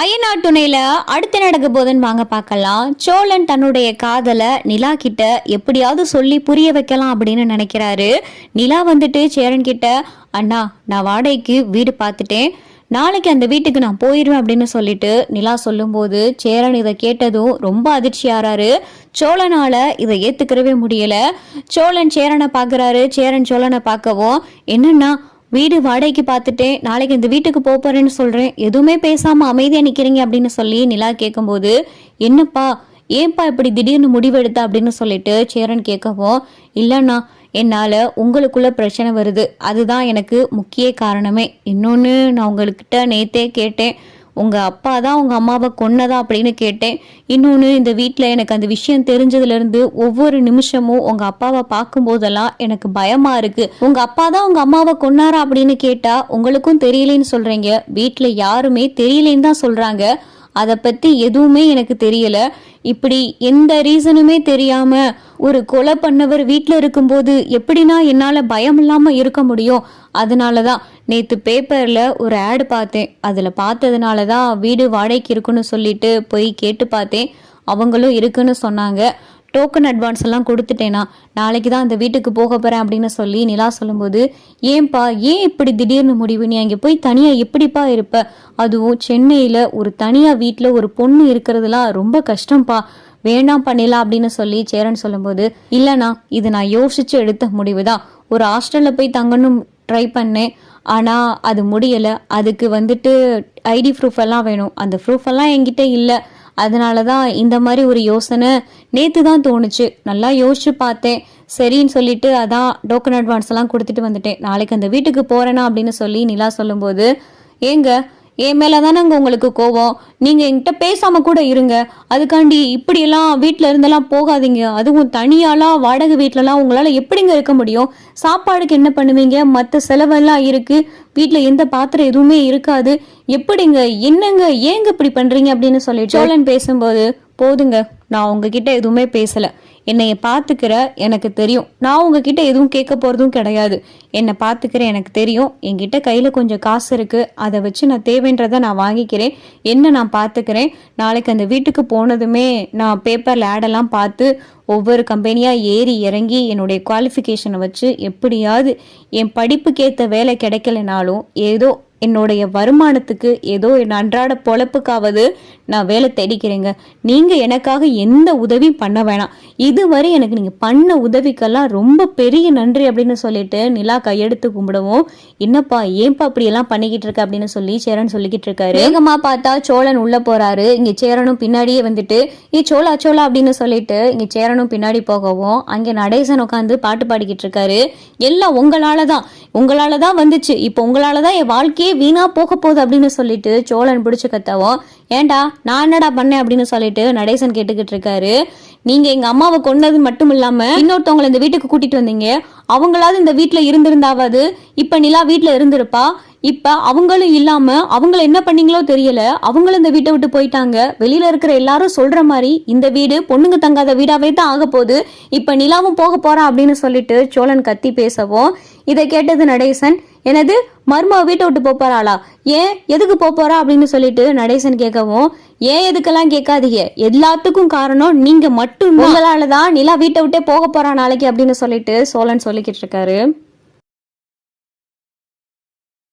அய்யனார் துணையில அடுத்து நடக்க போதுன்னு வாங்க பார்க்கலாம். சோழன் தன்னுடைய காதலை நிலா கிட்ட எப்படியாவது சொல்லி புரிய வைக்கலாம் அப்படின்னு நினைக்கிறாரு. நிலா வந்துட்டு சேரன் கிட்ட அண்ணா நான் வாடகைக்கு வீடு பார்த்துட்டேன். நாளைக்கு அந்த வீட்டுக்கு நான் போயிடுவேன் அப்படின்னு சொல்லிட்டு நிலா சொல்லும்போது சேரன் இதை கேட்டதும் ரொம்ப அதிர்ச்சியாராரு சோழனால இதை ஏத்துக்கிறவே முடியல. சோழன் சேரனை பார்க்கறாரு. சேரன் சோழனை பார்க்கவும் என்னன்னா வீடு வாடகைக்கு பார்த்துட்டேன் நாளைக்கு இந்த வீட்டுக்கு போக போறேன்னு சொல்றேன். எதுவுமே பேசாம அமைதியா நிக்கிறீங்க அப்படின்னு சொல்லி நிலா கேட்கும்போது என்னப்பா ஏன்பா இப்படி திடீர்னு முடிவெடுத்த அப்படின்னு சொல்லிட்டு சேரன் கேட்கவும் இல்லைண்ணா என்னால் உங்களுக்குள்ள பிரச்சனை வருது. அதுதான் எனக்கு முக்கிய காரணமே. இன்னொன்று நான் உங்கள்கிட்ட நேத்தே கேட்டேன். உங்கள் அப்பா தான் உங்கள் அம்மாவை கொன்னதா அப்படின்னு கேட்டேன். இன்னொன்று இந்த வீட்டில் எனக்கு அந்த விஷயம் தெரிஞ்சதுலேருந்து ஒவ்வொரு நிமிஷமும் உங்கள் அப்பாவை பார்க்கும்போதெல்லாம் எனக்கு பயமாக இருக்குது உங்கள் அப்பா தான் உங்கள் அம்மாவை கொன்னாரா அப்படின்னு கேட்டால் உங்களுக்கும் தெரியலேன்னு சொல்கிறீங்க வீட்டில் யாருமே தெரியலேன்னு தான் சொல்கிறாங்க அதை பற்றி எதுவுமே எனக்கு தெரியல. இப்படி எந்த ரீசனுமே தெரியாம ஒரு கொலை பண்ணவர் வீட்டில் இருக்கும்போது எப்படின்னா என்னால் பயம் இல்லாமல் இருக்க முடியும். அதனால தான் நேற்று பேப்பரில் ஒரு ஆடு பார்த்தேன். அதில் பார்த்ததுனால தான் வீடு வாடகைக்கு இருக்குன்னு சொல்லிட்டு போய் கேட்டு பார்த்தேன். அவங்களும் இருக்குன்னு சொன்னாங்க. டோக்கன் அட்வான்ஸ் எல்லாம் கொடுத்துட்டேனா நாளைக்கு தான் அந்த வீட்டுக்கு போக போகிறேன் அப்படின்னு சொல்லி நிலா சொல்லும்போது ஏன்பா ஏன் இப்படி திடீர்னு முடிவு? நீ அங்கே போய் தனியாக எப்படிப்பா இருப்ப? அதுவும் சென்னையில் ஒரு தனியாக வீட்டில் ஒரு பொண்ணு இருக்கிறதுலாம் ரொம்ப கஷ்டம்ப்பா வேண்டாம் பண்ணிடலாம் அப்படின்னு சொல்லி சேரன் சொல்லும்போது இல்லைண்ணா இது நான் யோசிச்சு எடுத்த முடிவு தான் ஒரு ஹாஸ்டலில் போய் தங்கணும் ட்ரை பண்ணேன். ஆனால் அது முடியலை. அதுக்கு வந்துட்டு ஐடி ப்ரூஃப் எல்லாம் வேணும். அந்த ப்ரூஃப் எல்லாம் என்கிட்ட இல்லை. அதனால தான் இந்த மாதிரி ஒரு யோசனை நேற்று தான் தோணுச்சு. நல்லா யோசிச்சு பார்த்தேன். சரின்னு சொல்லிட்டு அதான் டோக்கன் அட்வான்ஸ் எல்லாம் கொடுத்துட்டு வந்துட்டேன். நாளைக்கு அந்த வீட்டுக்கு போறேனா அப்படின்னு சொல்லி நிலா சொல்லும்போது ஏங்க என் மேலே தானேங்க உங்களுக்கு கோவம் நீங்கள் என்கிட்ட பேசாமல் கூட இருங்க. அதுக்காண்டி இப்படியெல்லாம் வீட்டில் இருந்தெல்லாம் போகாதீங்க. அதுவும் தனியாலாம் வாடகை வீட்டிலலாம் உங்களால் எப்படிங்க இருக்க முடியும்? சாப்பாடுக்கு என்ன பண்ணுவீங்க? மற்ற செலவெல்லாம் இருக்குது வீட்டில் எந்த பாத்திரம் எதுவுமே இருக்காது. எப்படிங்க? என்னங்க? ஏங்க இப்படி பண்ணுறீங்க அப்படின்னு சொல்லி சோழன் பேசும்போது போதுங்க. நான் உங்ககிட்ட எதுவுமே பேசலை. என்னைய பார்த்துக்கிற எனக்கு தெரியும். நான் உங்ககிட்ட எதுவும் கேட்க போகிறதும் கிடையாது. என்னை பார்த்துக்கிற எனக்கு தெரியும். என்கிட்ட கையில் கொஞ்சம் காசு இருக்குது அதை வச்சு நான் தேவைன்றதை நான் வாங்கிக்கிறேன். என்ன நான் பார்த்துக்கிறேன் நாளைக்கு அந்த வீட்டுக்கு போனதுமே நான் பேப்பரில் ஆடெல்லாம் பார்த்து ஒவ்வொரு கம்பெனியாக ஏறி இறங்கி என்னுடைய குவாலிஃபிகேஷனை வச்சு எப்படியாவது என் படிப்புக்கேற்ற வேலை கிடைக்கலனாலும் ஏதோ என்னுடைய வருமானத்துக்கு ஏதோ என் அன்றாட பொழப்புக்காவது நான் வேலை தேடிக்கிறேங்க. நீங்கள் எனக்காக எந்த உதவியும் பண்ண வேணாம். இதுவரை எனக்கு நீங்கள் பண்ண உதவிக்கெல்லாம் ரொம்ப பெரிய நன்றி அப்படின்னு சொல்லிட்டு நிலா கையெடுத்து கும்பிடவும். என்னப்பா ஏன்பா அப்படியெல்லாம் பண்ணிக்கிட்டு இருக்க அப்படின்னு சொல்லி சேரன் சொல்லிக்கிட்டு இருக்காரு. வேகமாக பார்த்தா சோழன் உள்ளே போகிறாரு இங்கே சேரனும் பின்னாடியே வந்துட்டு ஏ சோழா சோழா அப்படின்னு சொல்லிட்டு இங்கே சேரனும் பின்னாடி போகவும் அங்கே நடேசன் உட்காந்து பாட்டு பாடிக்கிட்டு இருக்காரு. எல்லாம் உங்களால தான் உங்களால தான் வந்துச்சு. இப்போ உங்களால தான் என் வாழ்க்கையே வீணா போக போகுது அப்படின்னு சொல்லிட்டு சோழன் பிடிச்சு கத்தவும் ஏன்டா நான் என்னடா பண்ணேன்? அப்படின்னு சொல்லிட்டு நடேசன் கேட்டுக்கிட்டு இருக்காரு. நீங்க எங்க அம்மாவை கொன்னது மட்டும் இல்லாம இன்னொருத்தவங்களை இந்த வீட்டுக்கு கூட்டிட்டு வந்தீங்க. அவங்களாவது இந்த வீட்டுல இருந்திருந்தாவது? இப்ப நிலா வீட்டுல இருந்திருப்பா? இப்ப அவங்களும் இல்லாம அவங்கள என்ன பண்ணீங்களோ தெரியல. அவங்களும் இந்த வீட்டை விட்டு போயிட்டாங்க. வெளியில இருக்கிற எல்லாரும் சொல்ற மாதிரி இந்த வீடு பொண்ணுங்க தங்காத வீடாவே தான் ஆக போகுது. இப்ப நிலாவும் போக போறா அப்படின்னு சொல்லிட்டு சோழன் கத்தி பேசவும் இதை கேட்டது நடேசன் எனது மர்ம வீட்டை விட்டு போப் போறாளா ஏன்? எதுக்கு போப் போறா அப்படின்னு சொல்லிட்டு நடேசன் கேட்கவும் ஏன் எதுக்கெல்லாம் கேட்காதீங்க? எல்லாத்துக்கும் காரணம் நீங்க மட்டும் உங்களால தான் நிலா வீட்டை விட்டே போக போறா நாளைக்கு அப்படின்னு சொல்லிட்டு சோழன் சொல்லிக்கிட்டு இருக்காரு.